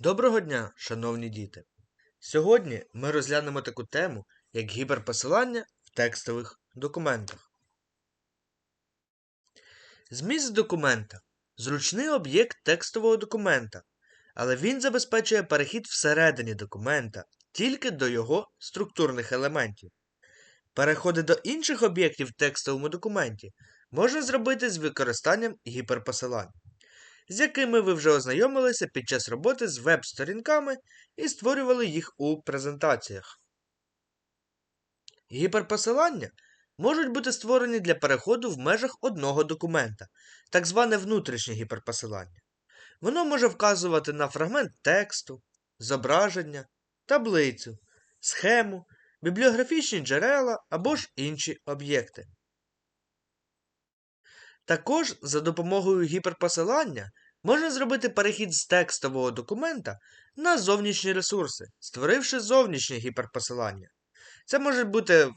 Доброго дня, шановні діти! Сьогодні ми розглянемо таку тему, як гіперпосилання в текстових документах. Зміст документа зручний об'єкт текстового документа, але він забезпечує перехід всередині документа тільки до його структурних елементів. Переходи до інших об'єктів в текстовому документі можна зробити з використанням гіперпосилань з якими ви вже ознайомилися під час роботи з веб-сторінками і створювали їх у презентаціях. Гіперпосилання можуть бути створені для переходу в межах одного документа, так зване внутрішнє гіперпосилання. Воно може вказувати на фрагмент тексту, зображення, таблицю, схему, бібліографічні джерела або ж інші об'єкти. Також за допомогою гіперпосилання можна зробити перехід з текстового документа на зовнішні ресурси, створивши зовнішнє гіперпосилання. Це може бути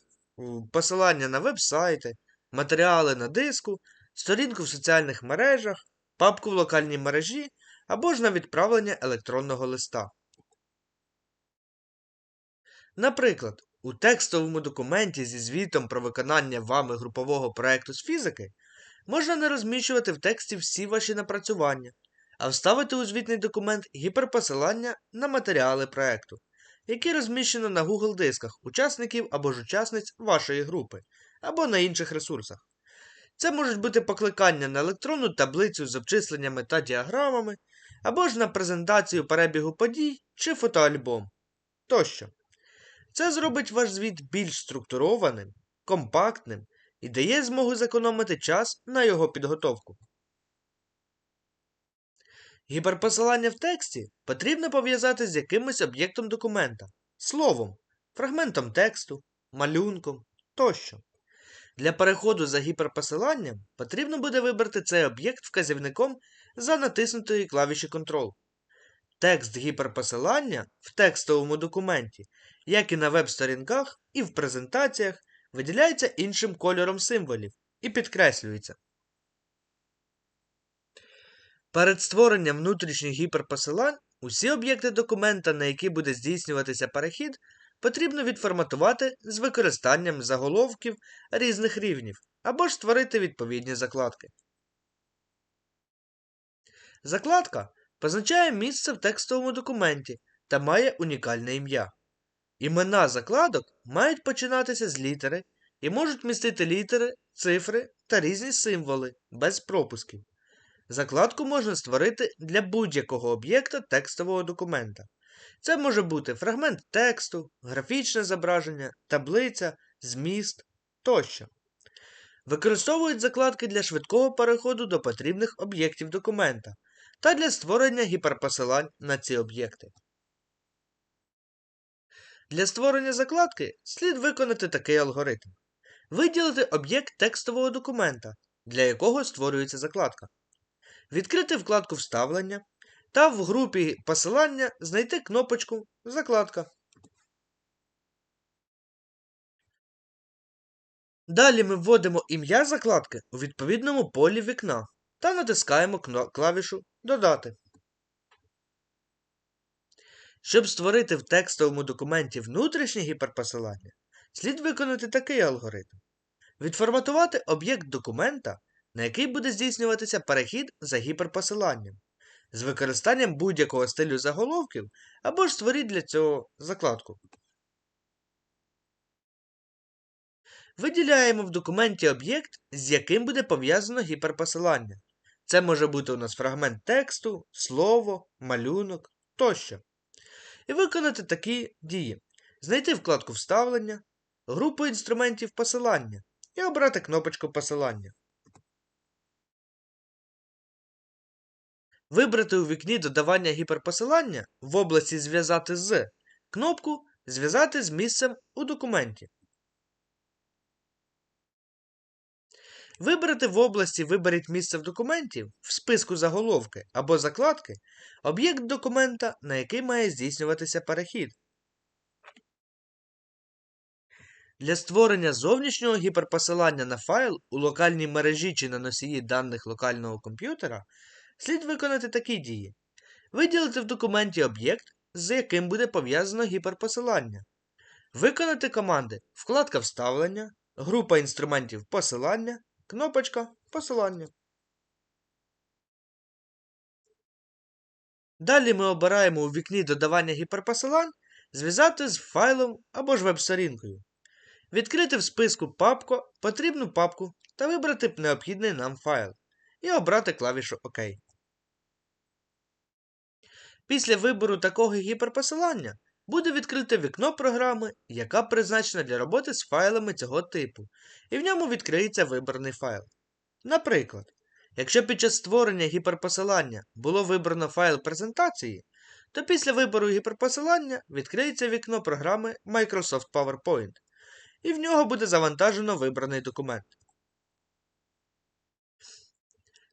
посилання на веб-сайти, матеріали на диску, сторінку в соціальних мережах, папку в локальній мережі або ж на відправлення електронного листа. Наприклад, у текстовому документі зі звітом про виконання вами групового проєкту з фізики можна не розміщувати в тексті всі ваші напрацювання, а вставити у звітний документ гіперпосилання на матеріали проекту, які розміщено на Google дисках учасників або ж учасниць вашої групи, або на інших ресурсах. Це можуть бути покликання на електронну таблицю з обчисленнями та діаграмами, або ж на презентацію перебігу подій чи фотоальбом тощо. Це зробить ваш звіт більш структурованим, компактним і дає змогу зекономити час на його підготовку. Гіперпосилання в тексті потрібно пов'язати з якимось об'єктом документа, словом, фрагментом тексту, малюнком тощо. Для переходу за гіперпосиланням потрібно буде вибрати цей об'єкт вказівником за натиснутої клавіші Ctrl. Текст гіперпосилання в текстовому документі, як і на веб-сторінках і в презентаціях, виділяється іншим кольором символів і підкреслюється. Перед створенням внутрішніх гіперпосилань усі об'єкти документа, на які буде здійснюватися перехід, потрібно відформатувати з використанням заголовків різних рівнів або ж створити відповідні закладки. Закладка позначає місце в текстовому документі та має унікальне ім'я. Імена закладок мають починатися з літери і можуть містити літери, цифри та різні символи без пропусків. Закладку можна створити для будь-якого об'єкта текстового документа. Це може бути фрагмент тексту, графічне зображення, таблиця, зміст тощо. Використовують закладки для швидкого переходу до потрібних об'єктів документа та для створення гіперпосилань на ці об'єкти. Для створення закладки слід виконати такий алгоритм. Виділити об'єкт текстового документа, для якого створюється закладка. Відкрити вкладку Вставлення та в групі посилання знайти кнопочку Закладка. Далі ми вводимо ім'я закладки у відповідному полі вікна та натискаємо клавішу Додати. Щоб створити в текстовому документі внутрішнє гіперпосилання, слід виконати такий алгоритм: відформатувати об'єкт документа, на який буде здійснюватися перехід за гіперпосиланням, з використанням будь-якого стилю заголовків або ж створіть для цього закладку. Виділяємо в документі об'єкт, з яким буде пов'язано гіперпосилання. Це може бути у нас фрагмент тексту, слово, малюнок тощо і виконати такі дії: знайти вкладку Вставлення, групу інструментів посилання і обрати кнопочку посилання. Вибрати у вікні додавання гіперпосилання в області Зв'язати з кнопку Зв'язати з місцем у документі. Вибрати в області Виберіть місце в документі в списку заголовки або закладки об'єкт документа, на який має здійснюватися перехід. Для створення зовнішнього гіперпосилання на файл у локальній мережі чи на носії даних локального комп'ютера слід виконати такі дії. виділити в документі об'єкт, з яким буде пов'язано гіперпосилання, виконати команди вкладка вставлення, група інструментів посилання, кнопочка посилання. Далі ми обираємо у вікні додавання гіперпосилань зв'язати з файлом або ж веб-сторінкою. Відкрити в списку папку потрібну папку та вибрати необхідний нам файл і обрати клавішу ОК. Після вибору такого гіперпосилання буде відкрите вікно програми, яка призначена для роботи з файлами цього типу, і в ньому відкриється вибраний файл. Наприклад, якщо під час створення гіперпосилання було вибрано файл презентації, то після вибору гіперпосилання відкриється вікно програми Microsoft PowerPoint, і в нього буде завантажено вибраний документ.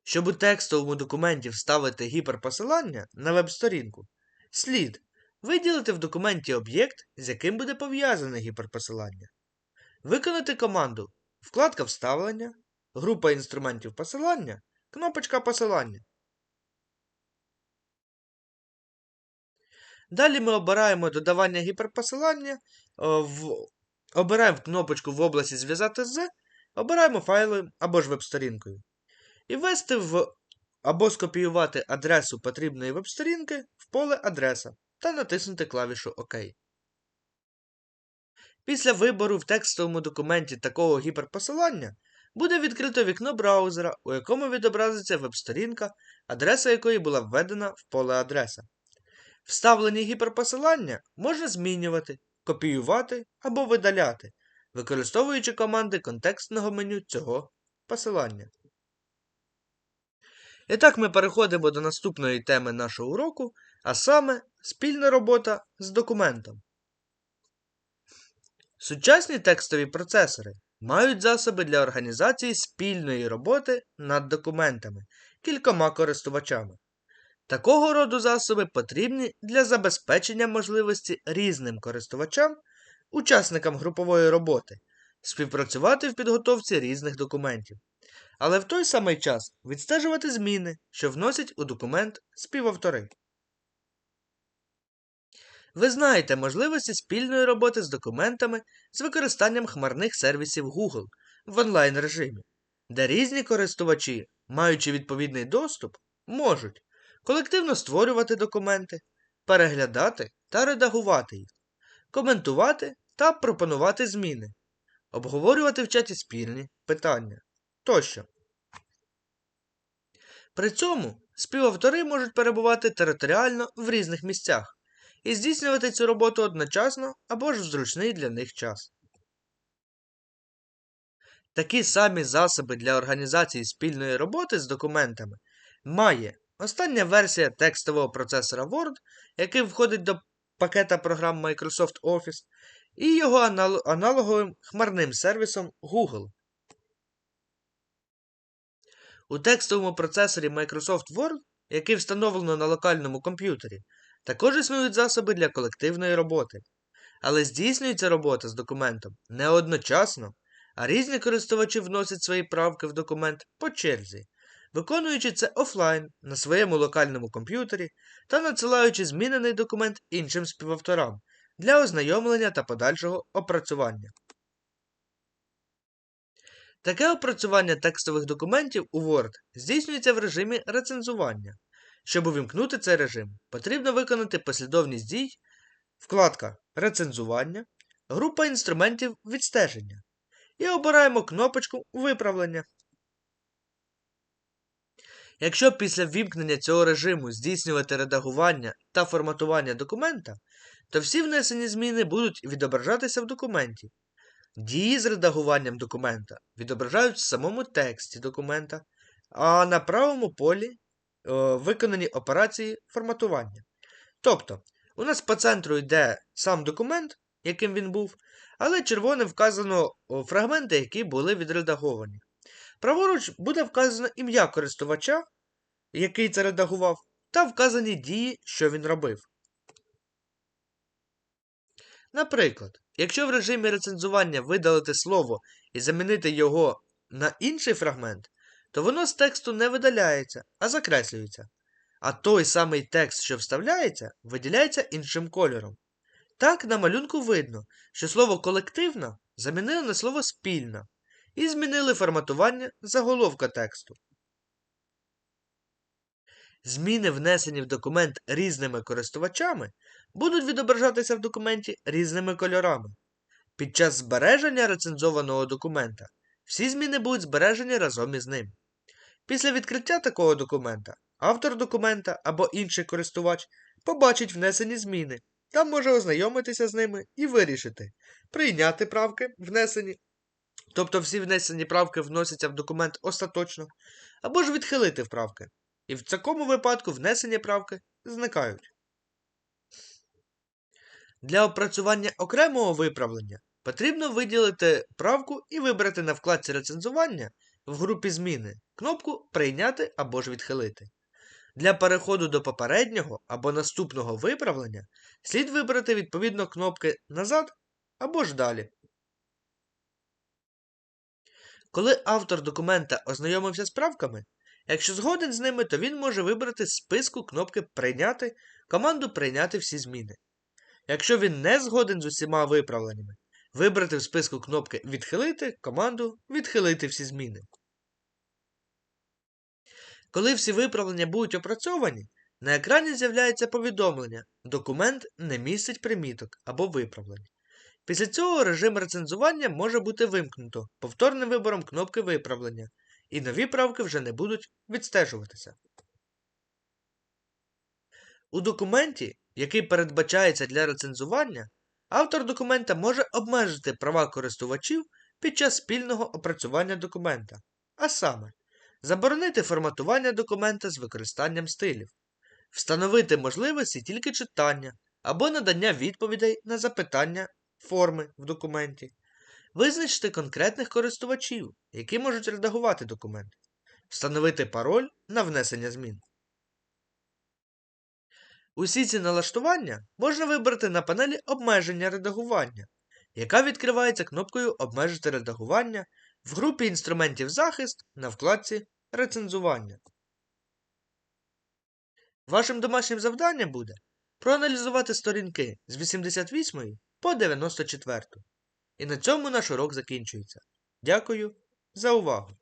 Щоб у текстовому документі вставити гіперпосилання на веб-сторінку, слід виділити в документі об'єкт, з яким буде пов'язане гіперпосилання, виконати команду Вкладка Вставлення, група інструментів посилання, кнопочка посилання. Далі ми обираємо додавання гіперпосилання, в... обираємо кнопочку в області Зв'язати з, обираємо файли або ж веб-сторінкою. І ввести в або скопіювати адресу потрібної веб-сторінки в поле Адреса та натиснути клавішу ОК. Після вибору в текстовому документі такого гіперпосилання буде відкрито вікно браузера, у якому відобразиться веб-сторінка, адреса якої була введена в поле адреса. Вставлені гіперпосилання можна змінювати, копіювати або видаляти, використовуючи команди контекстного меню цього посилання. І так ми переходимо до наступної теми нашого уроку, а саме спільна робота з документом. Сучасні текстові процесори мають засоби для організації спільної роботи над документами кількома користувачами. Такого роду засоби потрібні для забезпечення можливості різним користувачам, учасникам групової роботи, співпрацювати в підготовці різних документів, але в той самий час відстежувати зміни, що вносять у документ співавтори. Ви знаєте можливості спільної роботи з документами з використанням хмарних сервісів Google в онлайн режимі, де різні користувачі, маючи відповідний доступ, можуть колективно створювати документи, переглядати та редагувати їх, коментувати та пропонувати зміни, обговорювати в чаті спільні питання тощо. При цьому співавтори можуть перебувати територіально в різних місцях і здійснювати цю роботу одночасно або ж в зручний для них час. Такі самі засоби для організації спільної роботи з документами має остання версія текстового процесора Word, який входить до пакета програм Microsoft Office, і його аналоговим хмарним сервісом Google. У текстовому процесорі Microsoft Word, який встановлено на локальному комп'ютері, також існують засоби для колективної роботи. Але здійснюється робота з документом не одночасно, а різні користувачі вносять свої правки в документ по черзі, виконуючи це офлайн на своєму локальному комп'ютері та надсилаючи змінений документ іншим співавторам для ознайомлення та подальшого опрацювання. Таке опрацювання текстових документів у Word здійснюється в режимі рецензування. Щоб увімкнути цей режим, потрібно виконати послідовність дій, вкладка Рецензування, група інструментів відстеження. І обираємо кнопочку Виправлення. Якщо після ввімкнення цього режиму здійснювати редагування та форматування документа, то всі внесені зміни будуть відображатися в документі. Дії з редагуванням документа відображають в самому тексті документа, а на правому полі о, виконані операції форматування. Тобто, у нас по центру йде сам документ, яким він був, але червоним вказано фрагменти, які були відредаговані. Праворуч буде вказано ім'я користувача, який це редагував, та вказані дії, що він робив. Наприклад, якщо в режимі рецензування видалити слово і замінити його на інший фрагмент, то воно з тексту не видаляється, а закреслюється. а той самий текст, що вставляється, виділяється іншим кольором. Так на малюнку видно, що слово колективна замінили на слово спільна і змінили форматування заголовка тексту. Зміни, внесені в документ різними користувачами, будуть відображатися в документі різними кольорами. Під час збереження рецензованого документа всі зміни будуть збережені разом із ним. Після відкриття такого документа автор документа або інший користувач побачить внесені зміни та може ознайомитися з ними і вирішити, прийняти правки внесені, тобто всі внесені правки вносяться в документ остаточно, або ж відхилити вправки. І в такому випадку внесені правки зникають. Для опрацювання окремого виправлення потрібно виділити правку і вибрати на вкладці рецензування в групі зміни кнопку Прийняти або ж відхилити. Для переходу до попереднього або наступного виправлення слід вибрати відповідно кнопки Назад або ж Далі. Коли автор документа ознайомився з правками, якщо згоден з ними, то він може вибрати з списку кнопки Прийняти команду Прийняти всі зміни. Якщо він не згоден з усіма виправленнями, вибрати в списку кнопки Відхилити команду Відхилити всі зміни. Коли всі виправлення будуть опрацьовані, на екрані з'являється повідомлення Документ не містить приміток або виправлень. Після цього режим рецензування може бути вимкнуто повторним вибором кнопки виправлення, і нові правки вже не будуть відстежуватися. У документі, який передбачається для рецензування, автор документа може обмежити права користувачів під час спільного опрацювання документа, а саме заборонити форматування документа з використанням стилів, встановити можливості тільки читання або надання відповідей на запитання форми в документі, визначити конкретних користувачів, які можуть редагувати документ, встановити пароль на внесення змін. Усі ці налаштування можна вибрати на панелі обмеження редагування, яка відкривається кнопкою Обмежити редагування в групі інструментів захист на вкладці Рецензування. Вашим домашнім завданням буде проаналізувати сторінки з 88 по 94. І на цьому наш урок закінчується. Дякую за увагу!